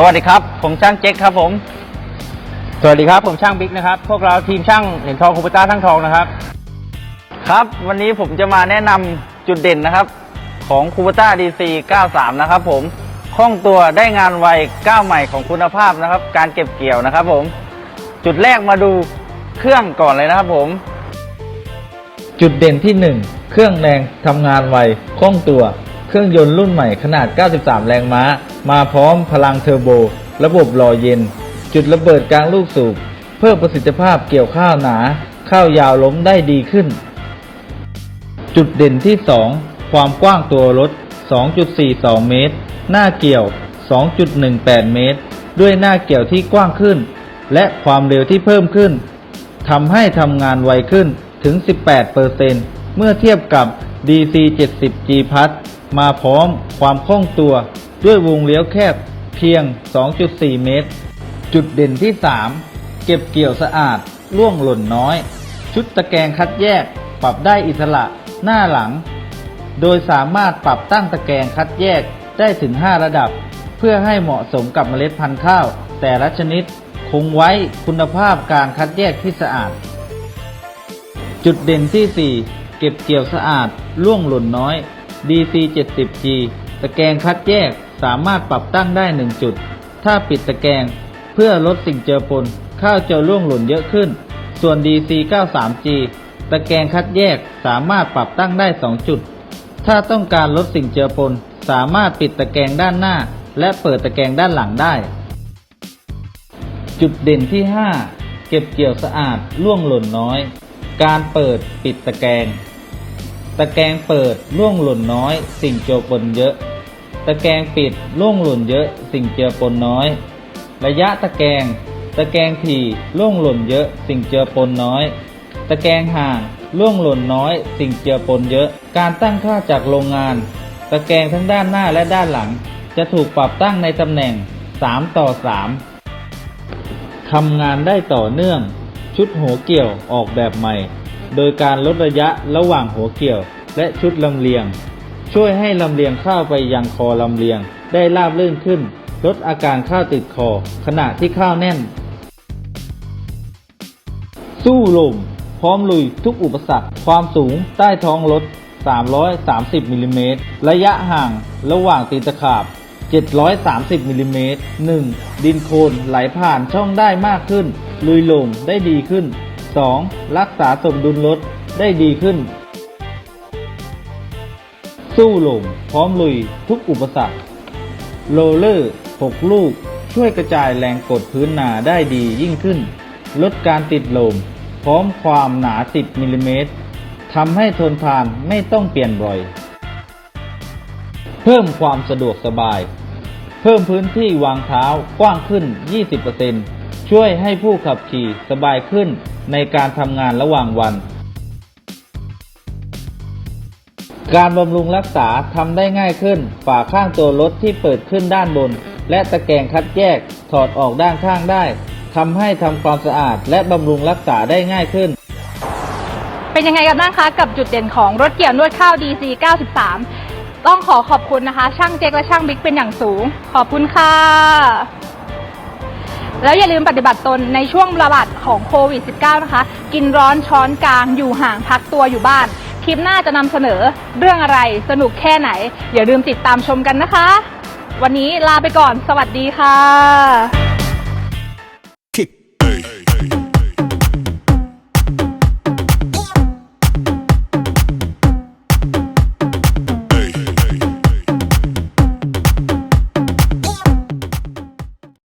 สวัสดีครับ ผมช่างเจ๊กครับผม สวัสดีครับ ผมช่างบิ๊กนะครับ พวกเราทีมช่างเหรียญทองคูปต้าทั้งทองนะครับ ครับ วันนี้ผมจะมาแนะนำจุดเด่นนะครับ ของคูปต้า DC 93 นะครับผม คล่องตัวได้งานไวก้าวใหม่ของคุณภาพนะครับ การเก็บเกี่ยวนะครับผม จุดแรกมาดูเครื่องก่อนเลยนะครับผม จุดเด่นที่ 1 เครื่องแรงทำงานไวคล่องตัว เครื่องยนต์รุ่นใหม่ขนาด 93 แรงม้า มาพร้อมพลังเทอร์โบ ระบบหล่อเย็น จุดระเบิดกลางลูกสูบ เพิ่มประสิทธิภาพเกี่ยวข้าวหนา ข้าวยาวล้มได้ดีขึ้น จุดเด่นที่ 2 ความกว้างตัวรถ 2.42 เมตร หน้าเกี่ยว 2.18 เมตร ด้วยหน้าเกี่ยวที่กว้างขึ้น และความเร็วที่เพิ่มขึ้นทำให้ทำงานไวขึ้นถึง 18%เมื่อเทียบกับ DC 70 G Plus มาพร้อมความคล่องตัว ด้วยวงเลี้ยวแคบเพียง 2.4 เมตร จุดเด่นที่ 3 เก็บเกี่ยวสะอาดล่วงหล่นน้อย ชุดตะแกรงคัดแยกปรับได้อิสระหน้าหลัง โดยสามารถปรับตั้งตะแกรงคัดแยกได้ถึง 5 ระดับ เพื่อให้เหมาะสมกับเมล็ดพันธุ์ข้าว แต่ละชนิดคงไว้คุณภาพการคัดแยกที่สะอาด จุดเด่นที่ 4 เก็บเกี่ยวสะอาดล่วงหล่นน้อย DC 70G ตะแกรงคัดแยกสามารถปรับตั้งได้ 1 จุด ถ้าปิดตะแกรงเพื่อลดสิ่งเจือปนข้าวจะล่วงหล่นเยอะขึ้น ส่วน DC 93G ตะแกรงคัดแยกสามารถปรับตั้งได้ 2 จุด ถ้าต้องการลดสิ่งเจือปนสามารถปิดตะแกรงด้านหน้า และเปิดตะแกรงด้านหลังได้ จุดเด่นที่ 5 เก็บเกี่ยวสะอาดล่วงหล่นน้อย การเปิดปิดตะแกรงตะแกรงเปิดล่วงหล่นน้อย สิ่งเจือปนเยอะ ตะแกรงปิดล่วงหล่นเยอะสิ่งเจือปนน้อย ระยะตะแกรงตะแกรงถี่ล่วงหล่นเยอะสิ่งเจือปนน้อย ตะแกรงห่างล่วงหล่นน้อย สิ่งเจือปนเยอะ การตั้งค่าจากโรงงาน ตะแกรงทั้งด้านหน้าและด้านหลัง จะถูกปรับตั้งในตำแหน่ง 3 ต่อ 3ทำงานได้ต่อเนื่อง ชุดหัวเกี่ยวออกแบบใหม่ โดยการลดระยะระหว่างหัวเกี่ยวและชุดลำเลียง ช่วยให้ลำเลียงข้าวไปยังคอลำเลียงได้ราบรื่นขึ้น ลดอาการข้าวติดคอขณะที่ข้าวแน่น สู้ลม พร้อมลุยทุกอุปสรรค ความสูงใต้ท้องรถ 330มิลลิเมตร ระยะห่างระหว่างตีนตะขาบ 730มิลลิเมตร 1. ดินโคลนไหลผ่านช่องได้มากขึ้น ลุยลมได้ดีขึ้น 2. รักษาสมดุลรถได้ดีขึ้น สู้ลมพร้อมลุยทุกอุปสรรค โรลเลอร์ 6 ลูก ช่วยกระจายแรงกดพื้นหนาได้ดียิ่งขึ้น ลดการติดลม พร้อมความหนา 10มิลลิเมตรทำให้ทนทานไม่ต้องเปลี่ยนบ่อย เพิ่มความสะดวกสบาย เพิ่มพื้นที่วางเท้ากว้างขึ้น 20%ช่วยให้ผู้ขับขี่สบายขึ้นในการทำงานระหว่างวัน การบำรุงรักษาทำได้ง่ายขึ้น ฝาข้างตัวรถที่เปิดขึ้นด้านบน และตะแกรงคัดแยกถอดออกด้านข้างได้ทำให้ทำความสะอาดและบำรุงรักษาได้ง่ายขึ้น เป็นยังไงกันบ้างคะกับจุดเด่นของรถเกี่ยวนวดข้าว DC 93 ต้องขอขอบคุณนะคะ ช่างเจ๊กและช่างบิ๊กเป็นอย่างสูง ขอบคุณค่ะ แล้วอย่าลืมปฏิบัติตนในช่วงระบาดของโควิด -19 นะคะ กินร้อนช้อนกลางอยู่ห่างพักตัวอยู่บ้าน คลิปหน้าจะนำเสนอเรื่องอะไรสนุกแค่ไหน อย่าลืมติดตามชมกันนะคะ วันนี้ลาไปก่อน สวัสดีค่ะ